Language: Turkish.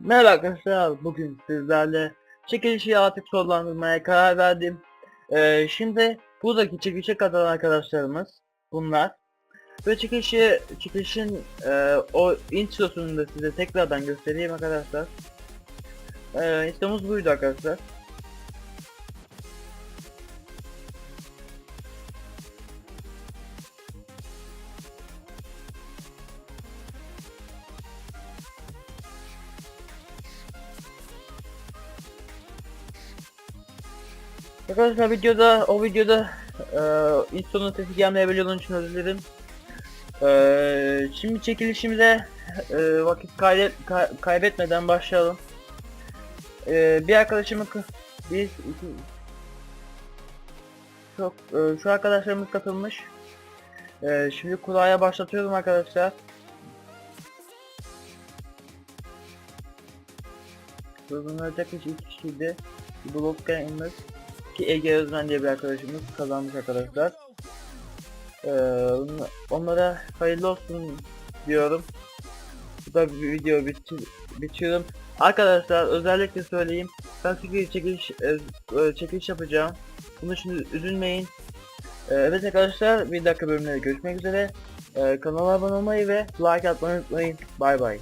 Merhaba arkadaşlar, bugün sizlerle çekilişi artık sonlandırmaya karar verdim. Ee, şimdi buradaki çekilişe katılan arkadaşlarımız bunlar. Ve çekilişi, çekilişin e, o introsunu da size tekrardan göstereyim arkadaşlar. Ee, intromuz buydu arkadaşlar. Arkadaşlar videoda o videoda e, instronun sesi gelmeyebiliyor onun için özür dilerim. E, şimdi çekilişimize e, vakit kaydet, kay- kaybetmeden başlayalım. E, bir arkadaşımın bir iki çok e, şu arkadaşlarımız katılmış. E, şimdi kulağa başlatıyorum arkadaşlar. Kazanılacak hiç iki kişiydi. Blok Gamers ki Ege Özmen diye bir arkadaşımız kazanmış arkadaşlar. Ee, on- onlara hayırlı olsun diyorum. Bu da bir video bitir bitiyorum. Arkadaşlar özellikle söyleyeyim. Ben sürekli çekiliş, e, e, çekiliş yapacağım. Bunun için üzülmeyin. Ee, evet arkadaşlar bir dakika bölümlerde görüşmek üzere. Ee, kanala abone olmayı ve like atmayı unutmayın. Bay bay.